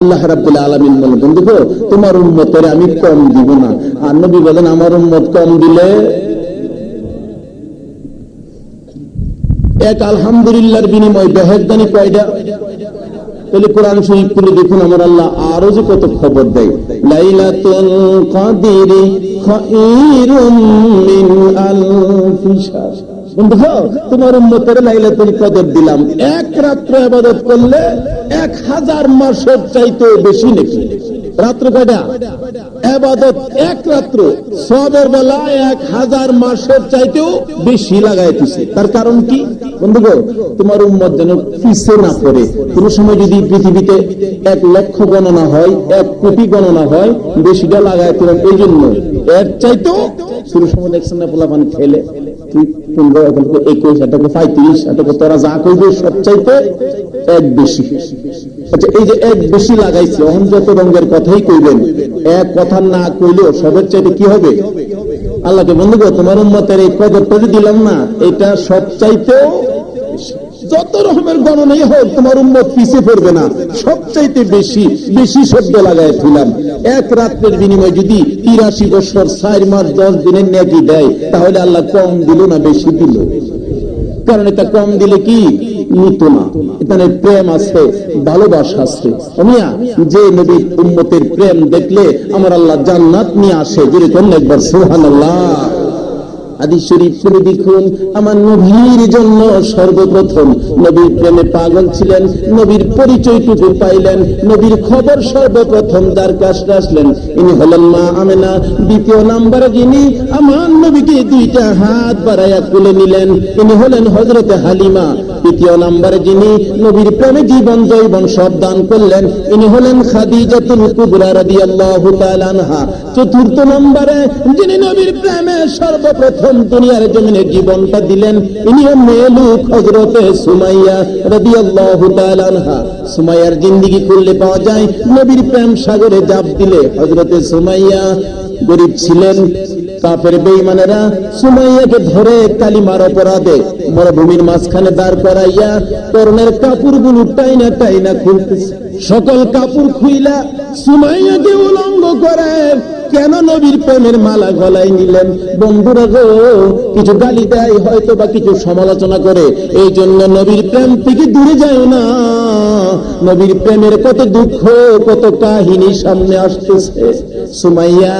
আল্লাহ বলেন গো, তোমার আমি কম দিব না। আর নবী বলেন আমার কম দিলে এক আলহামদুলিল্লাহর বিনিময় বেহেদানি কয়টা তাহলে কোরআন শরীফ খুলে দেখুন আমার আল্লাহ আরও যে কত খবর দেয়। লাইলাতুল কাদিরি খায়রুম মিন বন্ধু তোমার উম্মতের লাইলাতুল কদর দিলাম। এক রাত্র ইবাদত করলে এক হাজার মাসের চাইতে বেশি নাকি? রাত্র কয়টা? এবাদত এক রাত্র, সবের বেলা এক হাজার মাসের চাইতেও বেশি লাগাইতেছে। তার কারণ কি? বন্ধু গো তোমার উম্মত যেন পিছে না পড়ে। কোন সময় যদি পৃথিবীতে এক লক্ষ গণনা হয়, এক কোটি গণনা হয়, বেশিটা লাগাই তোমার এই জন্য এর চাইতেও শুরু সময় দেখছেন না পোলাপান খেলে। পনেরো এখান থেকে একুশ এটাকে পঁয়ত্রিশ থেকে তোরা যা সবচাইতে এক বেশি আচ্ছা এই যে এক বেশি লাগাইছে, অহন যত কথাই কইবেন, এক কথা না কইলেও সবের চাইতে কি হবে আল্লাহকে বন্ধু তোমার মতের এই কদরটা দিলাম না, এটা সব চাইতেও বেশি। যত রকমের গণনাই হোক, তোমার উম্মত পিছিয়ে পড়বে না। সবচাইতে বেশি বেশি শব্দ লাগাই দিলাম এক রাত্রের বিনিময়ে যদি তিরাশি বছর, চার মাস, দশ দিনের নেকি দেয়, তাহলে আল্লাহ কম দিল না বেশি দিল? কারণ এটা কম দিলে কি? প্রেম দেখলে আমার আল্লাহ জান্নাত নিয়ে আসে। যদি কোন একবার সুহান আদি শরীফ খুলে দেখুন, আমার নবীর জন্য সর্বপ্রথম নবীর প্রেমে পাগল ছিলেন, নবীর পরিচয়টুকু পাইলেন, নবীর খবর সর্বপ্রথম যার কাছে আসলেন। ইনি হলেন মা আমেনা, দ্বিতীয় নাম্বারে যিনি আমার নবীকে দুইটা হাত বাড়াইয়া তুলে নিলেন, ইনি হলেন হজরতে হালিমা। তৃতীয় নাম্বারে যিনি নবীর প্রেমে জীবন জৈবন সব দান করলেন, ইনি হলেন খাদিজাতুল কুবরা রাদিয়াল্লাহু তাআলা আনহা। চতুর্থ নম্বরে, যিনি নবীর প্রেমে সর্বপ্রথম দুনিয়ার জমিনে জীবনটা দিলেন ইনিও মেলুক হযরতে সুমাইয়া রাদিয়াল্লাহু তাআলা আনহা। সুমাইয়ার জিন্দেগি খুললে পাওয়া যায়, নবীর প্রেম সাগরে জাপ দিলে হযরতে সুমাইয়া গরিব ছিলেন, কাফের বেঈমানেরা সুমাইয়াকে ধরে কালিমার অপরাধে মরুভূমির মাঝখানে দাঁড় করাইয়া করনের কাপড়গুলো টাইনা টাইনা খুলতেছে সকল কাপড় খুইলা সুমাইয়াকে উলঙ্গ করে কেন নবীর প্রেমের মালা গলায় নিলেন? বন্ধুরা গো, কিছু গালি দেয় হয়তো বা কিছু সমালোচনা করে। এই জন্য নবীর প্রেম থেকে দূরে যায় না। নবীর প্রেমের কত দুঃখ, কত কাহিনী সামনে আসতেছে। সুমাইয়া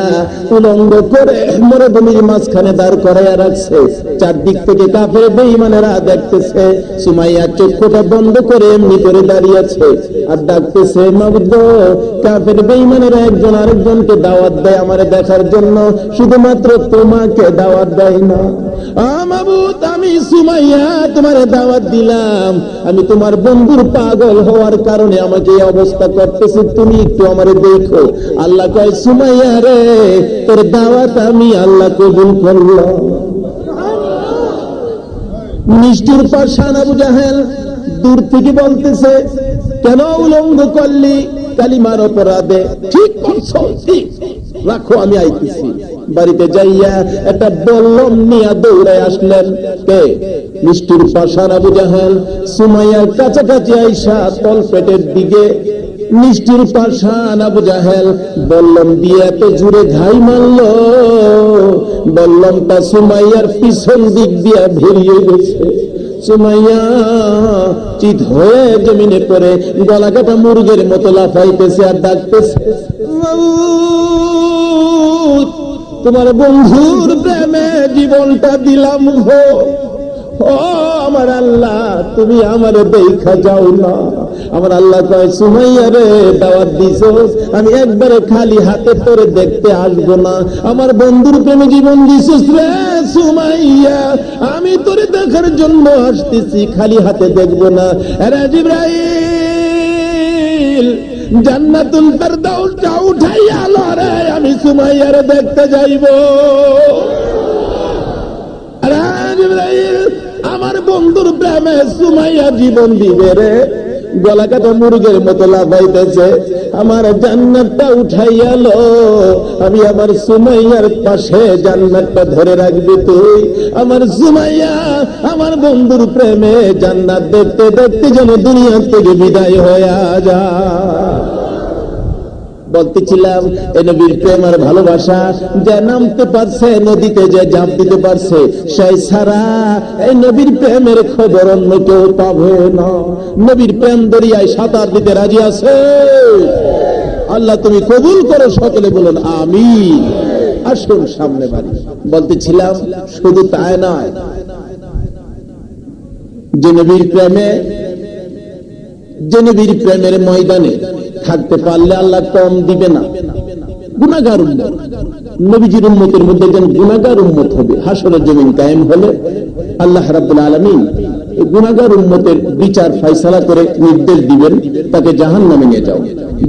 উলঙ্গ করে মরুভূমির মাঝখানে দাঁড় করাইয়া রাখছে। চারদিক থেকে কাফের বেঈমানেরা দেখতেছে। সুমাইয়া চক্ষুটা বন্ধ করে এমনি করে দাঁড়িয়ে আছে। আর ডাকতেছে মাবুদ কাপের বেঈমানেরা একজন আরেকজনকে দাওয়াত দেয় আমারে দেখার জন্য শুধুমাত্র তোমাকে দাওয়াত দেয় না। আমাবুত আমি সুমাইয়া তোমারে দাওয়াত দিলাম। আমি তোমার বন্ধুর পাগল হওয়ার কারণে আমাকে এই অবস্থা করতেছে। তুমি একটু আমারে দেখো। আল্লাহ কয়, সুমাইয়া রে, তোর দাওয়াত আমি আল্লাহ কবুল করলাম। নিষ্ঠুর পাশান আবু জাহেল দূর থেকে বলতেছে, কেন উলঙ্গ করলি? কালিমার অপরাধে ঠিক করছ রাখো, আমি আইতেছি। বাড়িতে যাইয়া একটা বল্লম নিয়ে দৌড়ায় আসলেন। কে? নিষ্ঠুর পাশান আবু জাহেল। সুমাইয়ার কাছাকাছি আইসা তল পেটের দিকে। নিষ্ঠুর পাশান আবু জাহেল বল্লম দিয়ে এত জুড়ে ঘাই মারল। বললাম তা সুমাইয়ার পিছন দিক দিয়া ভেরিয়ে গেছে। সুমাইয়া, চিত হয়ে জমিনে পড়ে গলা কাটা মুরগের মতো লাফাইতেছে আর ডাকতেছে তোমার বন্ধুর প্রেমে জীবনটা দিলাম গো। আমার আল্লাহ তুমি আমার দেখা যাও না। আমার আল্লাহ কয় সুমাইয়া রে দাওয়াত আমি একবারে খালি হাতে তোরে দেখতে আসব না। আমার বন্ধুর প্রেমে জীবন দিছিস রে সুমাইয়া। আমি তোরে দেখার জন্য আসতেছি খালি হাতে দেখব না। আমি সুমাইয়ার দেখতে যাইবো। আরে জিব্রাইল, আমার বন্ধুর প্রেমে সুমাইয়া জীবন দিবে রে। গলা কাটা মুরগের মতো লাফাইতেছে। আমার জান্নাতটা উঠাইয়ালো আমি আমার সুমাইয়ার পাশে জান্নাতটা ধরে রাখবি তুই। আমার সুমাইয়া, আমার বন্ধুর প্রেমে জান্নাত দেখতে দেখতে যেন দুনিয়া থেকে বিদায় হয়ে যা বলতেছিলাম, এ নবীর প্রেম আর ভালোবাসা যে নামতে পারছে, নদীতে যে ঝাঁপ দিতে পারছে, সেই ছাড়া এই নবীর প্রেমের খবর অন্য কেউ পাবে না। নবীর প্রেম দরিয়ায় সাঁতার দিতে রাজি আছে? আল্লাহ তুমি কবুল করো সকলে বলুন আমি আসুন সামনে বাড়ি। বলতেছিলাম, শুধু তাই নয়, যে নবীর প্রেমে, যে নবীর প্রেমের ময়দানে থাকতে পারলে আল্লাহ কম দিবে না। গুণাগার উম্মত। নবীজির উম্মতের মধ্যে যেন গুণাগার উম্মত হবে, হাসরের জমিন কায়েম হলে আল্লাহ রাব্বুল আলামিন গুণাগার উম্মতের বিচার ফয়সালা করে নির্দেশ দিবেন, তাকে জাহান নামে নিয়ে যাও।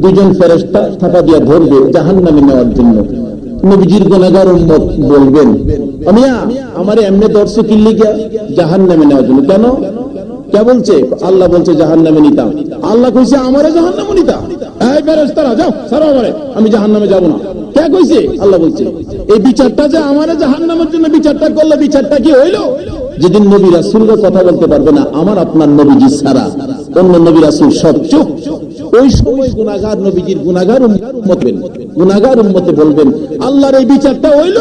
দুজন ফেরেশতা থাপা দিয়া ধরবে জাহান নামে নেওয়ার জন্য। নবীজির গুণাগার উম্মত বলবেন আমিয়া আমারে এমনি দর্শক কিল্লি গিয়া জাহান নামে নেওয়ার জন্য। কেন? কে বলছে? আল্লাহ বলছে জাহান নামে নিতাম। আল্লাহ কইছে, আমারে জাহান নামে নিতাম আমারে আপনার নবীজি অন্য ওই নবীজির বলবেন, আল্লাহর এই বিচারটা হইল?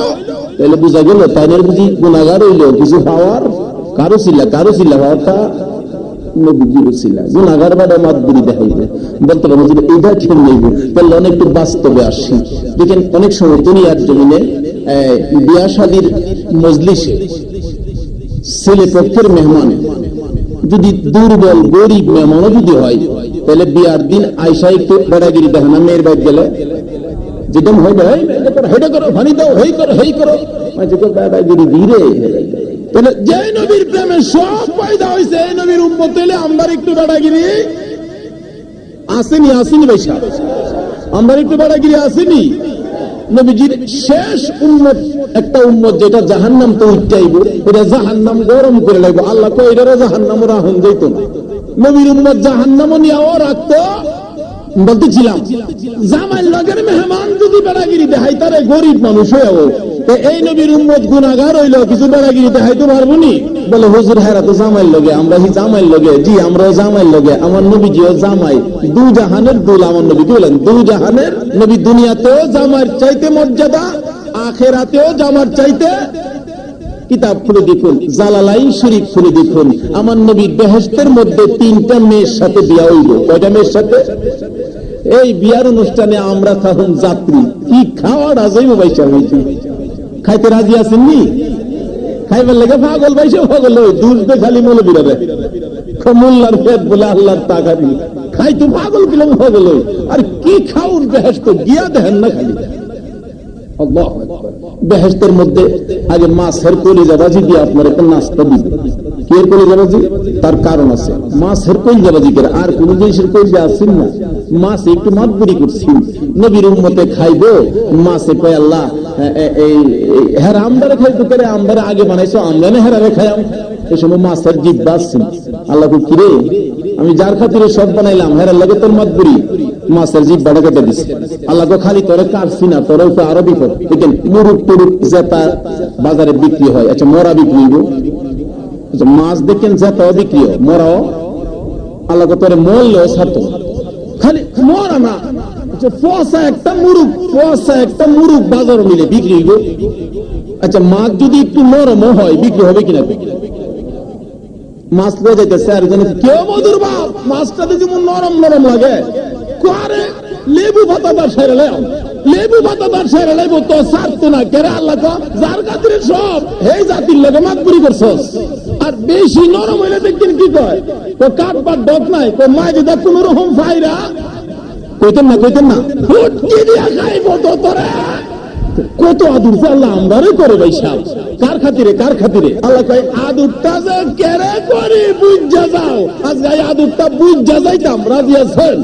তাহলে বুঝা গেল বুঝি গুনাগার হইল, কিছু পাওয়ার কারও ছিল কারও ছিল হওয়াটা ছিল পক্ষের যদি দুর্বল গরিব মেহমানও যদি হয় তাহলে বিয়ার দিন আয়সা একটু বেড়াগিরি দেখে না মেয়ের বাইর গেলে? যেটা হয় না "এই, করো, হেটা করো ফানি দাও হেই করো হেই করো। ধীরে। তাহলে যে নবীর প্রেমে সব হয়েছে এই নবীর উম্মত আমার একটু আসেনি আসেনি আমার একটু আসেনি। নবীজির শেষ উম্মত, একটা উম্মত যেটা জাহান্নাম তো উচ্চাইব এটা জাহান্নাম গরম করে লাগবে আল্লাহ কো এটারও জাহান্নাম রাহন যাইতো না। নবীর উম্মত জাহান্নাম নিয়েও রাখতো বলতেছিলাম জামাই লগের মেহমান যদি বেড়াগিরি তারে গরিব মানুষ এই নবীর গুনাগার হইল কিছু বেড়াগিরি পারব নি? বলে, হুজুর, হেরা তো জামাইর লগে, আমরা হি জামাইর লগে, জি, আমরাও লগে, আমার নবীজিও জামাই। দু জাহানের দুল আমার নবী কি বলেন, দু জাহানের নবী দুনিয়াতেও জামার চাইতে মর্যাদা, আখেরাতেও জামার চাইতে কিতাব খুলে দেখুন, জালালাই শরীফ খুলে দেখুন। আমার নবীর বেহেস্তের মধ্যে তিনটা মেয়ের সাথে বিয়া হইল। কয়টা মেয়ের সাথে? এই বিয়ার অনুষ্ঠানে আমরা তখন যাত্রী। কি খাওয়া রাজাইব বাইসা হয়েছি খাইতে রাজি আছেননি? খাইবার লেগে পাগল বাইসে পাগল ওই দুধ খালি মনে বিরাবে মোল্লার পেট বলে আল্লাহর টাকা দিয়ে খাইতে পাগল কিলাম, পাগল আর কি খাউন বেহেস্ত গিয়া দেখেন না খালি। আল্লাহু বেহেশতের মধ্যে আগে মাছের কলিজাবাজি দিয়ে আপনার একটা নাস্তা দিবে। কে এর কলিজাবাজি তার কারণ আছে। মাছের কলিজাবাজি করে। আর কোন জিনিসের কলিজা আসছেন না মাছ একটু মাতবুরি করছি নবীর উম্মতে খাইবো মাছে কয়, আল্লাহ এই হেরা আমদারে খাইতে পারে, আমদারে আগে বানাইছো আমরা না হেরারে খাইয়াম। সময় মাছের জিভ বাসছেন আল্লাহ কিরে? আমি যার খাতিরে সব বানাইলাম হেরার লাগে তোর মাতবুরি মাছের বাড়া কেটে আল্লাহ খালি তোরে কাটছি না তোর আরও বিপদ। দেখেন জেতা বাজারে বিক্রি হয়। আচ্ছা মরা বিক্রি আচ্ছা, মাছ দেখেন জেতাও বিক্রি হয়। মরাও? আল্লাহ তোরে মরলেও। খালি মরা না। আচ্ছা পয়সা একটা মুরুক পয়সা একটা মুরুক বাজারে মিলে বিক্রি আচ্ছা মাছ যদি একটু নরমও হয় বিক্রি হবে কিনা মাছ লয়ে যাইতেছে কেউ মধুর বাপ যেমন নরম নরম লাগে করে লেবু তার সেরে লেও। লেবু তার সেরে লেবু তো সারতো না। কেরে আল্লাহ যার কাতিরে সব এই জাতির করছস। আর বেশি নরম হইলে কি কয়? তো কাঠ পাট ডক নাই তো মা যদি কোন রকম ফাইরা, কইতেন না কইতেন না। ফুটকি দিয়া খাইব তো তোরা। কত আদুর যে আল্লাহ আমরারে করে সাহেব। কার খাতিরে কার খাতিরে? আল্লাহ কয়, আদুরটা যে কেরে করে, বুঝা যাও। আজ গায়ে আদুরটা বুঝা যাইতাম রাজি আছেন?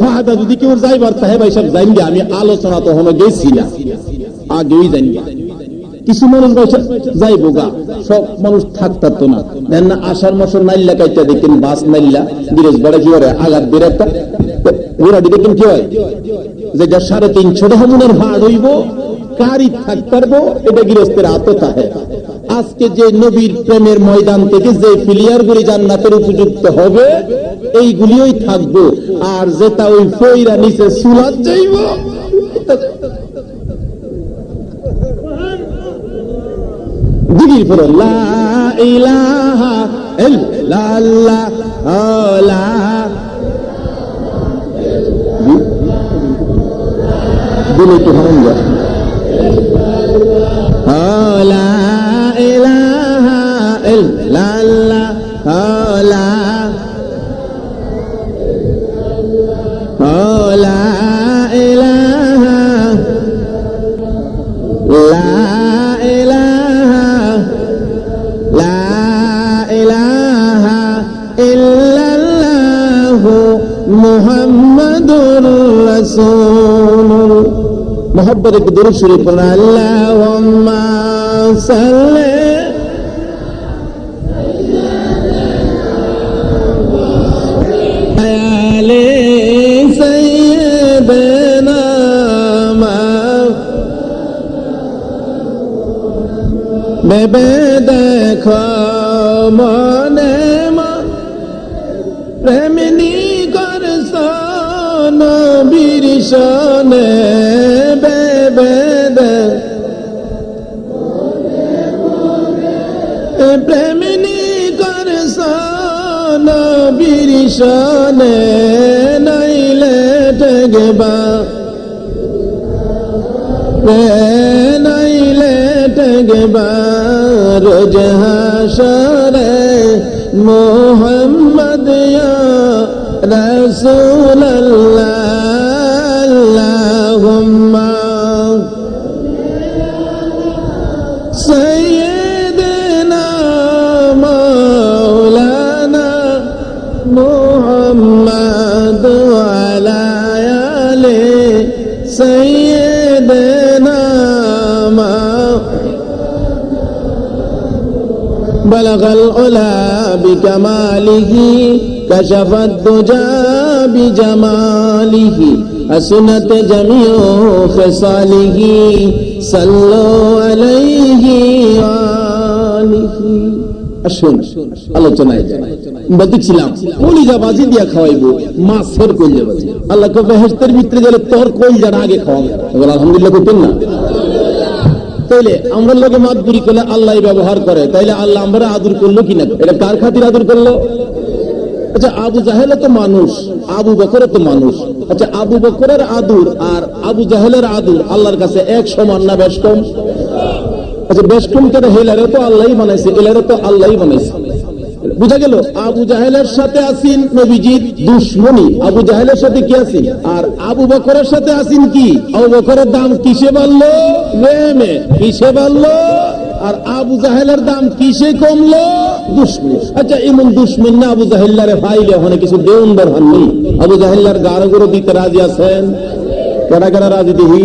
ফাহাদা যদি কেউ যাইবার তাহে জানবে আমি আলোচনা তো গেছি না। আগেই জানবে কিছু মানুষ যাইবো গা। সব মানুষ থাকতার তো না। দেন না, আষাঢ় মাসের নাইল্লা বাস নাইল্লা গিরেজ বড় কি করে আঘাত বের ওরা দেখেন কি হয়? যেটা সাড়ে তিনশো মনের ভাড় হইব কারি থাকতে পারব, এটা গৃহস্থের আত তাহে আজকে যে নবীর প্রেমের ময়দান থেকে যে প্লেয়ার গুলি জান্নাতের উপযুক্ত হবে, এইগুলিই থাকব। আর যেটা ওই ফইরা নিচে সুলাত যাইব দিদির পরে, লা ইলাহা ইল্লাল্লাহ লা দিলে একটু হারাম যা। লা ইলাহা ইল্লাল্লাহ। মুহাম্মাদুর রাসূলুল্লাহ মোহাম্মদ একটু দূরে শুরু করুন আল্লাহুম্মা সাল্লি আলে সাইয়্যিদিনা বেবে দেখ মনে প্রেমিনী নবীর সনে বেবে দে। প্রেমিনী কর নবীর সনে নাইলে টেগবা নাইলে টেগবার জহাসরে মোহাম্মদ রসুল بلغ العلا بكماله كشف الدجى بجماله حسنت جميع خصاله صلوا عليه وآله আসুন আলোচনায় যাই বলতেছিলাম কলিজা বাজি দিয়া খাওয়াইবো মাছের কলিজা বাজি আল্লাহকে বেহেস্তের ভিতরে গেলে তোর কলিজার আগে খাওয়াবে বলে আলহামদুলিল্লাহ করতেন না তাইলে আমরা লোকে মাতগুরি করলে আল্লাহ ব্যবহার করে। তাইলে আল্লাহ আমরা আদর করল কিনা এটা কার খাতির আদর করল? আচ্ছা আবু জাহেলও তো মানুষ, আবু বকরে তো মানুষ। আচ্ছা আবু বকরের আদুর আর আবু জাহেলের আদুর আল্লাহর কাছে এক সমান না বেশ কম? আচ্ছা বেশ কম কেন? হেলারে তো আল্লাহ বানাইছে, এলারে তো আল্লাহ বানাইছে। বুঝা গেল, আবু জাহেলের সাথে আসিন নবীজির দুশ্মনী। আবু জাহেলের সাথে কি আছেন? আর আবু বকরের সাথে আসিন কি? আবু বকরের দাম কিসে বাড়লো? প্রেমে কিসে বাড়লো? আর আবু জাহেলের দাম কিসে কমলো? দুশ্মনী। আচ্ছা এমন দুশ্মন না আবু জাহেল্লারে ভাইলে, ওখানে কিছু দেউন দরহান নেই আবু জাহেল্লার গাড়ো গুলো দিতে রাজি আছেন? কেনা কেনা রাজি দিহি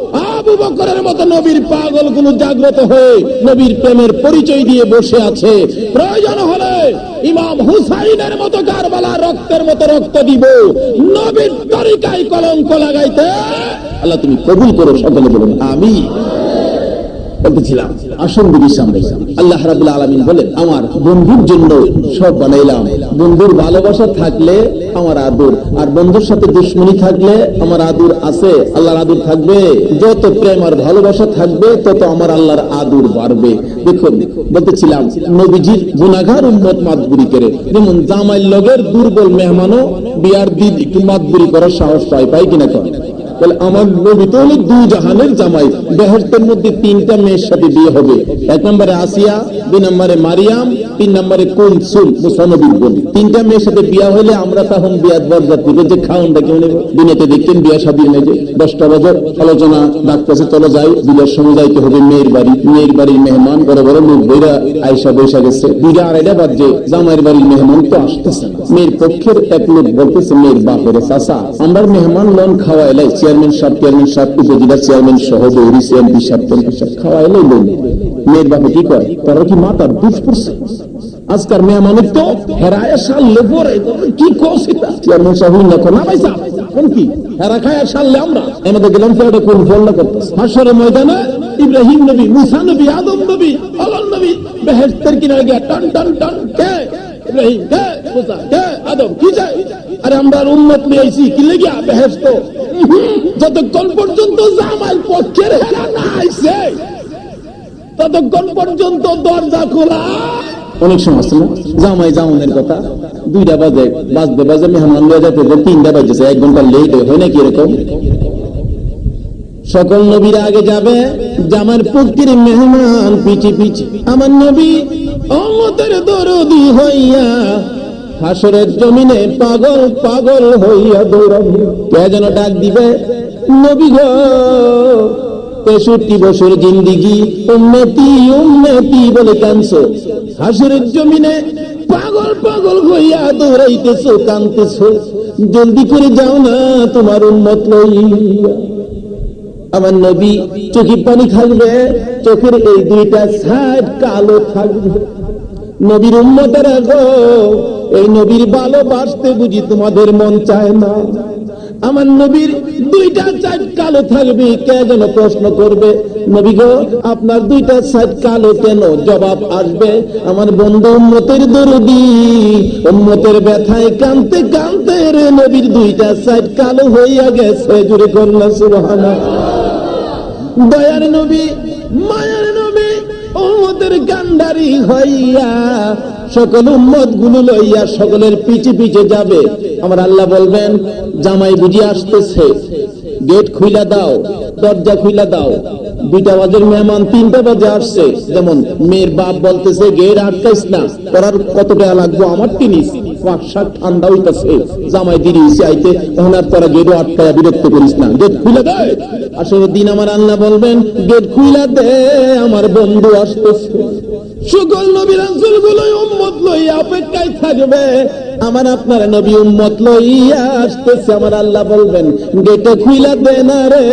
আবু বকরের মতো নবীর পাগলগুলো জাগ্রত হয়ে নবীর প্রেমের পরিচয় দিয়ে বসে আছে। প্রয়োজন হলে ইমাম হুসাইনের মতো কারবালা রক্তের মতো রক্ত দিব। নবীর তরিকায় কলঙ্ক লাগাইতে আল্লাহ তুমি কবুল করো সকলে বলুন আমি বলতেছিলাম আসন দিদির সামনে। আল্লাহ রাবুল আলমিন বলেন, আমার বন্ধুর জন্য সব বানাইলাম। বন্ধুর ভালোবাসা থাকলে আমার আর বন্ধুর সাথে দুশ্মনী থাকলে আমার আছে, আল্লাহর থাকবে। যত প্রেম আর ভালোবাসা থাকবে, তত আমার আল্লাহর আদর বাড়বে। দেখুন, বলতেছিলাম, নবীজির গুনাগার উম্মত মাতবুরি করে। যেমন লগের দুর্বল মেহমানও বিয়ার দিন একটু করার সাহস পায় পাই কিনা কর বলে, আমার নবী তো হলো দু জাহানের জামাই। বেহস্তের মধ্যে তিনটা মেয়ের সাথে বিয়ে হবে। এক নম্বরে আসিয়া, দুই নম্বরে মারিয়াম, তিন নম্বরে কুলসুম মুসানবীর বলি তিনটা মেয়ের সাথে বিয়া হলে আমরা তখন বিয়াত বরযাত্রী। যে খাওয়ানটা কেমন দুনিয়াতে দেখতেন বিয়া সাদী নেই যে? দশটা বাজার, আলোচনা, ডাকতেছে, চলো যাই বিয়ের সময় যাইতে হবে, মেয়ের বাড়ি। মেয়ের বাড়ির মেহমান, বড় বড় লোক বইরা আয়সা বৈশা গেছে। দুইটা আড়াইটা বাজে, জামাইয়ের বাড়ির মেহমান তো আসতেছে না। মেয়ের পক্ষের এক লোক বলতেছে, মেয়ের বাপের চাষা আমরা মেহমান লন খাওয়াইলাই চেয়ারম্যান সাহেব চেয়ারম্যান সাহেব, উপজেলা চেয়ারম্যান সহ দৌড়ি সিএমপি সাহেব টেম্পি সাহেব খাওয়াইলাই লোক মেয়ের বাপে কি কয় তারা কি মাতার দুধ আজকার মেহমানের তো হেরায় কি চেয়ারম্যান না না কোন কি? হেরা খায় আমরা? আমাদের গেলাম তো এটা কোন ফল না করতেছে হাসরের ময়দানে ইব্রাহিম নবী, মুসা নবী, আদম নবী নবী কিনারে গিয়া টান টান টান, কে? ইব্রাহিম, কে? মুসা, কে? আদম, কি আরে আমরা উম্মত নিয়ে আইছি, কি লেগিয়া বেহেশত? যতক্ষণ পর্যন্ত জামাইল পক্ষের হেরা না আইছে, ততক্ষণ পর্যন্ত দরজা খোলা। অনেক সময় না? জামাই জামানের কথা, দুইটা বাজে, বাজতে বাজে মেহমান লয়ে যেতে তিনটা বাজেছে, এক ঘণ্টা লেট হয় নাকি এরকম? সকল নবীর আগে যাবে জামার পুক্তির মেহমান পিছি পিছি আমার নবী অমতের দরদি হইয়া হাসরের জমিনে পাগল পাগল হইয়া দৌড়াবে কে যেন ডাক দিবে, নবী তেষট্টি বছর জিন্দিগি উন্নতি উন্নতি বলে কানছো হাসরের জমিনে পাগল পাগল হইয়া দৌড়াইতেছো কানতেছো জলদি করে যাও না তোমার উন্মত লইয়া। আমার নবী চোখে পানি থাকবে চোখের এই দুইটা সাইড কালো থাকবে। নবীর উন্মতের গো এই নবীর ভালোবাসতে বুঝি তোমাদের মন চায় না। আমার নবীর দুইটা সাইড কালো থাকবে, কে যেন প্রশ্ন করবে, নবী গো, আপনার দুইটা সাইড কালো কেন? জবাব আসবে, আমার বন্ধু উম্মতের দরদি। উম্মতের ব্যথায় কানতে কানতে রে নবীর দুইটা সাইড কালো হইয়া গেছে জুড়ে করলা সুবহানাল্লাহ। দয়ার নবী, মায়ার উম্মতের গান্ডারি হইয়া সকল উম্মতগুলো লইয়া সকলের পিছে পিছে যাবে। আমার আল্লাহ বলবেন, জামাই বুঝি আসতেছে। গেট খুইলা দাও, দরজা খুইলা দাও। দুইটা বাজের মেহমান, তিনটা বাজে আসছে। যেমন, মেয়ের বাপ বলতেছে, গেট আটকাইস না করার কতটা লাগবো আমার টিনিস? ঠান্ডা হইতাছে। জামাই দিদি আইতে তোরা বিরক্ত করিস না। গেট খুলে আসলে দিন আমার আল্লাহ বলবেন, গেট খুলে দে, আমার বন্ধু আসতেছে। সকল নবীর রাসূল গুলোই উম্মত লইয়া অপেক্ষায় থাকবে। আমার আপনার নবী উম্মত লইয়া আসতেছে, আমার আল্লাহ বলবেন, গেটে খুইলা দে না রে,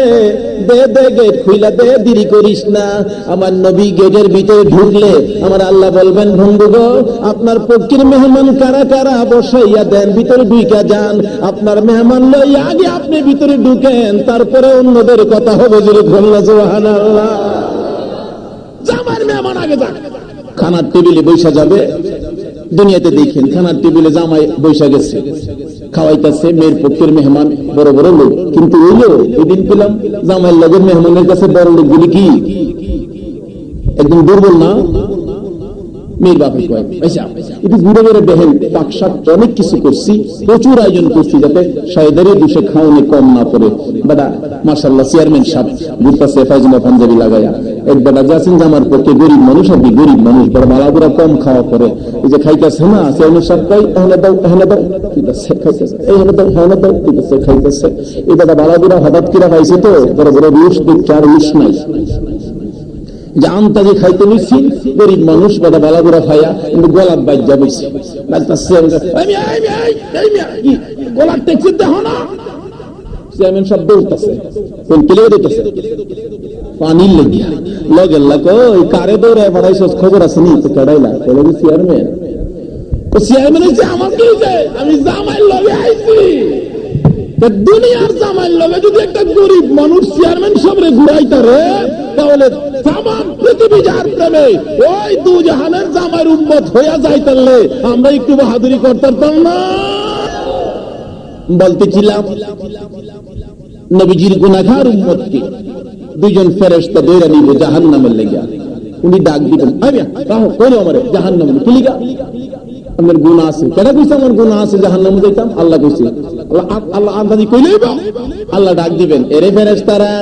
দে দে, গেট খুইলা দে, দেরি করিস না। আমার নবী গেটের ভিতরে ঢুকলে, আমার আল্লাহ বলবেন, বন্ধু গো, আপনার পক্ষের মেহমান কারা কারা বসাইয়া দেন, ভিতরে ঢুইকা যান। আপনার মেহমান লইয়া আগে আপনি ভিতরে ঢুকেন, তারপরে অন্যদের কথা হবে যদি খুলনা সুবহানাল্লাহ। জামার মেহমান আগে যান খানার টেবিলে বৈশা যাবে। দুনিয়াতে দেখেন, খানার টেবিলে জামাই বৈশা গেছে। খাওয়াইতেছে মেয়ের পক্ষের মেহমান, বড় বড় লোক। কিন্তু ওইও এদিন পেলাম জামাইয়ের লগের মেহমানের কাছে বড় লোকগুলি কি? একদম দুর্বল না? কয় আচ্ছা ঘুরে ঘুরে দেখেন পাকশাক অনেক কিছু করছি, প্রচুর আয়োজন করছি যাতে সাহেদারি দুষে খাওয়ানি কম না পড়ে। বেটা মার্শাল্লাহ চেয়ারম্যান সাহেব ঘুরতেছে ফাইজুল্লাহ পাঞ্জাবি লাগাইয়া এক বেটা যে আমার পক্ষে গরিব মানুষ আর কি গরিব মানুষ, বড় বালাগুড়া কম খাওয়া করে এই যে খাইতেছে না চেয়ারম্যান সাহেব কই এখানে দাও এখানে দাও। ঠিক আছে, খাইতেছে। এইখানে দাও এখানে দাও। ঠিক আছে, খাইতেছে। এই বেটা বালাগুড়া হঠাৎ কিরা পাইছে তো, বড় বড় রুশ আর রুশ নাই। যে আমতাজি খাইতে নিচ্ছি গরিব মানুষ খাইয়া কিন্তু গোলাপ গোলাপ টেক্সি দেহ না? খবর আছে নি? চেয়ারম্যান। চেয়ারম্যান জামাই দুনিয়ার জামাই লগে যদি একটা গরিব মানুষ চেয়ারম্যান সামনে ঘুরাইতারে তাহলে তামাম পৃথিবী যার প্রেমে ওই দু জাহানের জামাইয়ের উম্মত হইয়া যাইতালে আমরা একটু বাহাদুরি করতাম না বলতেছিলাম নবীজির গুনাগার উম্মতকে দুইজন ফেরেশতা দৈরা নিব জাহান্নামের লেগিয়া উনি ডাক দিবেন রাহো কইলো আমারে জাহান্নামে কিলিগা আমার গুনাহ আছে কেন কইছে আমার গুনাহ আছে জাহান জাহান্নামে যাইতাম আল্লাহ কইছে আল্লাহ আল্লাহ আন্দাজি কইলেই আল্লাহ ডাক দিবেন এরে ফেরেশতারা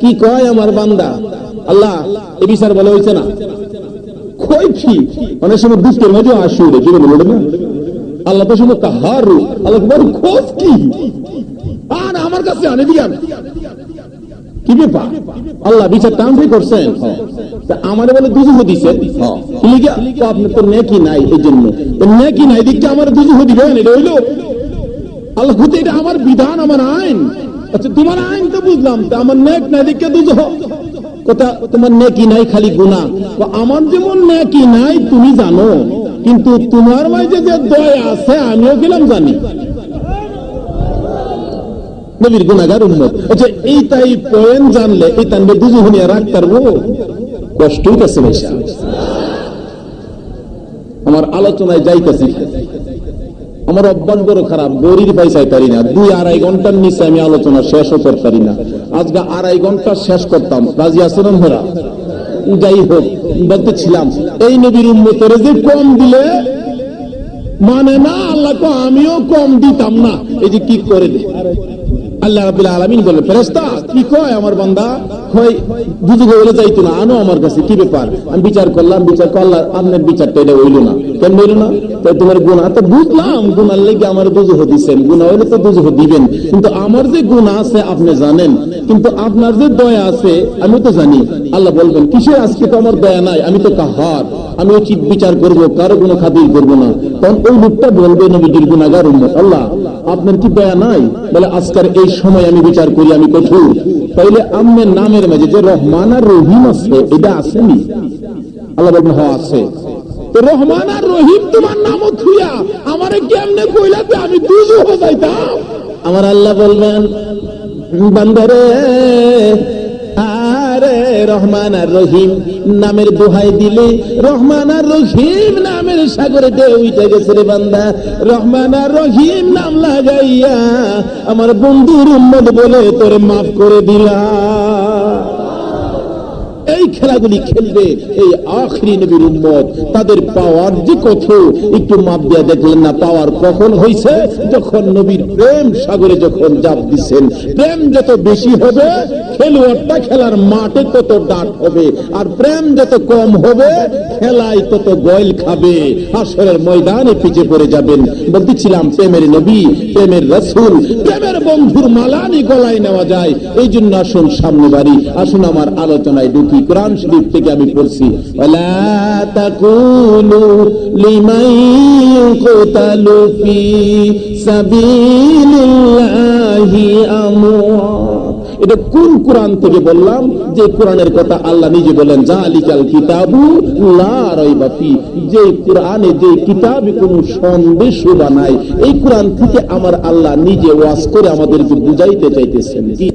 কি কয় আমার বান্দা? আল্লাহ, এ বিচার বলে হইছে না। অনেক সময় কি বলে না? আল্লাহ তো শুধু আল্লাহ খোঁজ কি? আর আমার কাছে আনে কি ব্যাপার? আল্লাহ বিচার করছেন? আমারে বলে দুজুহ দিছেন কি লিগা? তো নেকি নাই এই জন্য নেকি নাই দিকটা আমার দুজুহ দিবেন? এটা হইল। আল্লাহ এটা আমার বিধান, আমার আইন। আচ্ছা তোমার আইন তো বুঝলাম আমার নেক নাই দুজুহ কথা, তোমার নেকি নাই, খালি তো আমার যেমন নেকি নাই, তুমি জানো। কিন্তু তোমার মাঝে যে দয়া আছে, আমিও গেলাম জানি। নবীর উম্মত। আচ্ছা এই তাই জানলে, এই তানবে দুজু রাখ পারব কষ্টই কাছে আমার আলোচনায় যাইতেছি। আমার অভ্যাস বড় খারাপ গরির পয়সায় পারি না। দুই আড়াই ঘণ্টার নিচে আমি আলোচনা শেষ করতে পারি না। আজকে আড়াই ঘণ্টা শেষ করতাম। রাজি আসেন ধরা যাই হোক বলতে ছিলাম। এই নবীর উন্মতের যে কম দিলে মানে না, আল্লাহ আমিও কম দিতাম না। এই যে কি করে দে? আল্লাহ রাব্বুল আলামিন বলে ফেরেশতা, কি কয় আমার বান্দা? কয় দুজুগে বলে যাইতো না, আনো আমার কাছে, কি ব্যাপার? আমি বিচার করলাম বিচার করলাম আপনার বিচারটা এটা হইল না। কেন হইল না? তাই তোমার বুঝলাম, গুনার লেগে আমার দুজুহ গুণা হইলে তো দুজুহ দিবেন। কিন্তু আমার যে গুণা আছে, আপনি জানেন। কিন্তু আপনার যে দয়া আছে আমি তো জানি। আল্লাহ বলবেন, কিসের আজকে তো আমার দয়া নাই? আমি তো কাহার। আমি উচিত বিচার করব, কারও কোনো খাতির করব না। তখন ওই লোকটা বলবে, নবীজির গুণাগার আল্লাহ আপনার কি দয়া নাই? বলে, আজকের এই সময় আমি বিচার করি, আমি কঠোর। তাইলে আম্মের নামের মাঝে যে রহমান আর রহিম আছে, এটা আসেনি আল্লাহ বলবেন হ্যাঁ আছে। রহমান আর রহিম তোমার নামও থুইয়া আমারে কেমনে কইলাতে আমি দুজো হয়ে যাইতাম? আমার আল্লাহ বলবেন আরে রহমান আর রহিম, নামের দোহাই দিলে রহমান আর রহিম নামের সাগরে দে উঠে গেছে রে বান্দা। রহমান আর রহিম নাম লাগাইয়া আমার বন্ধুর উম্মত বলে তোরে মাফ করে দিলা এই খেলাগুলি খেলবে এই আখরি নবীর উম্মত। তাদের পাওয়ার যে কত, একটু মাপ দিয়া দেখলেন না, পাওয়ার কখন হইছে? যখন নবীর প্রেম সাগরে যখন জাপ দিচ্ছেন প্রেম যত বেশি হবে, খেলোয়াড়টা খেলার মাঠে তত ডাট হবে। আর প্রেম যত কম হবে, খেলায় তত গয়ল খাবে। আসরের ময়দানে পিছে পড়ে যাবেন। বলতেছিলাম, প্রেমের নবী, প্রেমের রসুল, প্রেমের বন্ধুর মালানি গলায় নেওয়া যায়। এই জন্য আসুন সামনে বাড়ি, আসুন আমার আলোচনায় ঢুকি। কোরআন শরীফ থেকে আমি পড়ছি? এটা কোন কোরআন থেকে বললাম? যে কোরআনের কথা আল্লাহ নিজে বলেন কিতাবু যে কোরআনে যে কিতাবে কোনো সন্দেশ বা নাই, এই কোরআন থেকে আমার আল্লাহ নিজে ওয়াজ করে আমাদেরকে বুঝাইতে চাইতেছেন। কি